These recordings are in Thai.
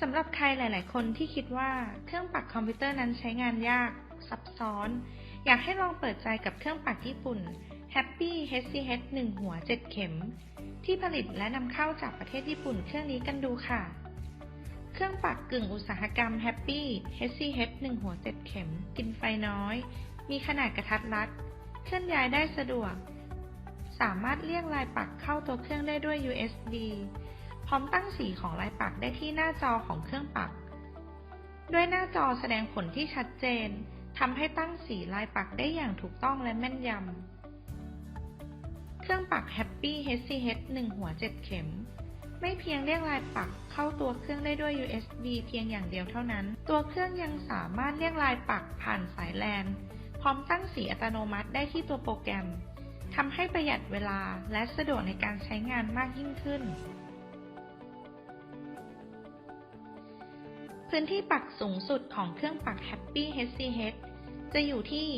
สำหรับใครหลาย ๆ คนที่คิดว่าเครื่องปักคอมพิวเตอร์นั้นใช้งานยาก ซับซ้อน อยากให้ลองเปิดใจกับเครื่องปักญี่ปุ่น Happy HCH 1 หัว 7 เข็ม ที่ผลิตและนำเข้าจากประเทศญี่ปุ่นเครื่องนี้กันดูค่ะ เครื่องปักกึ่งอุตสาหกรรม Happy HCH 1 หัว 7 เข็ม กินไฟน้อย มีขนาดกระทัดรัด เคลื่อนย้ายได้สะดวก สามารถเรียกลายปักเข้าตัวเครื่องได้ด้วย USB ร้อมตั้งสีของลายปักได้ที่หน้าจอของเครื่องปัก ด้วยหน้าจอแสดงผลที่ชัดเจนทำให้ตั้งสีลายปักได้อย่างถูกต้องและแม่นยำ เครื่องปัก Happy HCH 1 หัว 7 เข็ม ไม่เพียงเรียกลายปักเข้าตัวเครื่องได้ด้วย USB เพียงอย่างเดียวเท่านั้น ตัวเครื่องยังสามารถเรียกลายปักผ่านสายแลนพร้อมตั้งสีอัตโนมัติได้ที่ตัวโปรแกรมทำให้ประหยัดเวลาและสะดวกในการใช้งานมากยิ่งขึ้น พื้นที่ปักสูงสุดของเครื่องปัก Happy HCH จะอยู่ที่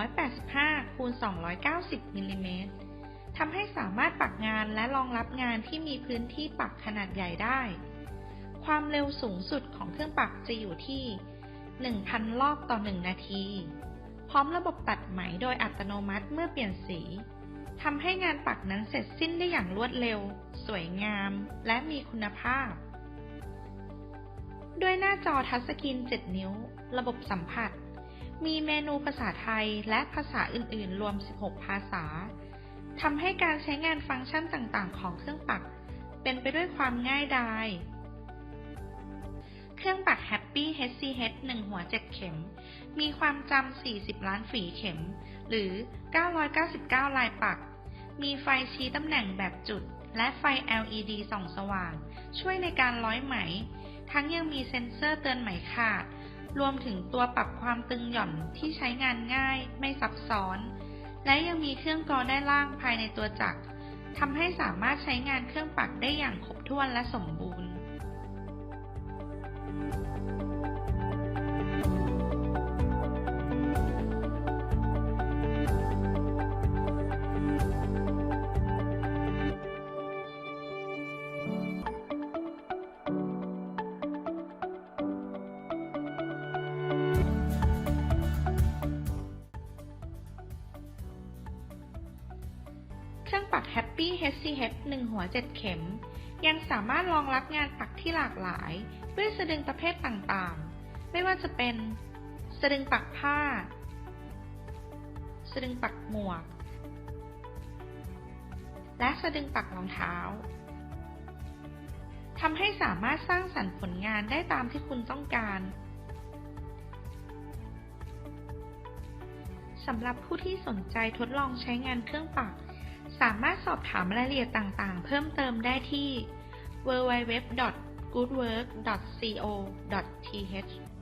285 คูณ 290 มิลลิเมตรทำให้สามารถปักงานและรองรับงานที่มีพื้นที่ปักขนาดใหญ่ได้ ความเร็วสูงสุดของเครื่องปักจะอยู่ที่ 1,000 รอบต่อ 1 นาที พร้อมระบบตัดไหมโดยอัตโนมัติเมื่อเปลี่ยนสีทำให้งานปักนั้นเสร็จสิ้นได้อย่างรวดเร็ว สวยงาม และมีคุณภาพ ด้วยหน้าจอทัชสกรีน 7 นิ้ว ระบบสัมผัส มีเมนูภาษาไทยและภาษาอื่น ๆ รวม 16 ภาษา ทำให้การใช้งานฟังก์ชันต่าง ๆ ของเครื่องปัก เป็นไปด้วยความง่ายดาย เครื่องปัก Happy HCH 1 หัว 7 เข็ม มีความจำ 40 ล้านฝีเข็ม หรือ 999 ลายปัก มีไฟชี้ตำแหน่งแบบจุด และไฟ LED ส่องสว่าง ช่วยในการร้อยไหม ทั้งยังมีเซ็นเซอร์เตือนไหมขาด รวมถึงตัวปรับความตึงหย่อนที่ใช้งานง่ายไม่ซับซ้อน และยังมีเครื่องกรองด้ล่างภายในตัวจักรทำให้สามารถใช้งานเครื่องปักได้อย่างครบถ้วนและสมบูรณ์ เครื่องปัก Happy HCH 1 หัว 7 เข็ม ยังสามารถรองรับงานปักที่หลากหลาย ด้วยสะดึงประเภทต่างๆ ไม่ว่าจะเป็น สะดึงปักผ้า สะดึงปักหมวก และสะดึงปักรองเท้าทำให้สามารถสร้างสรรค์ผลงานได้ตามที่คุณต้องการสำหรับผู้ที่สนใจทดลองใช้งานเครื่องปัก สามารถสอบถามรายละเอียดต่างๆ เพิ่มเติมได้ที่ www.goodwork.co.th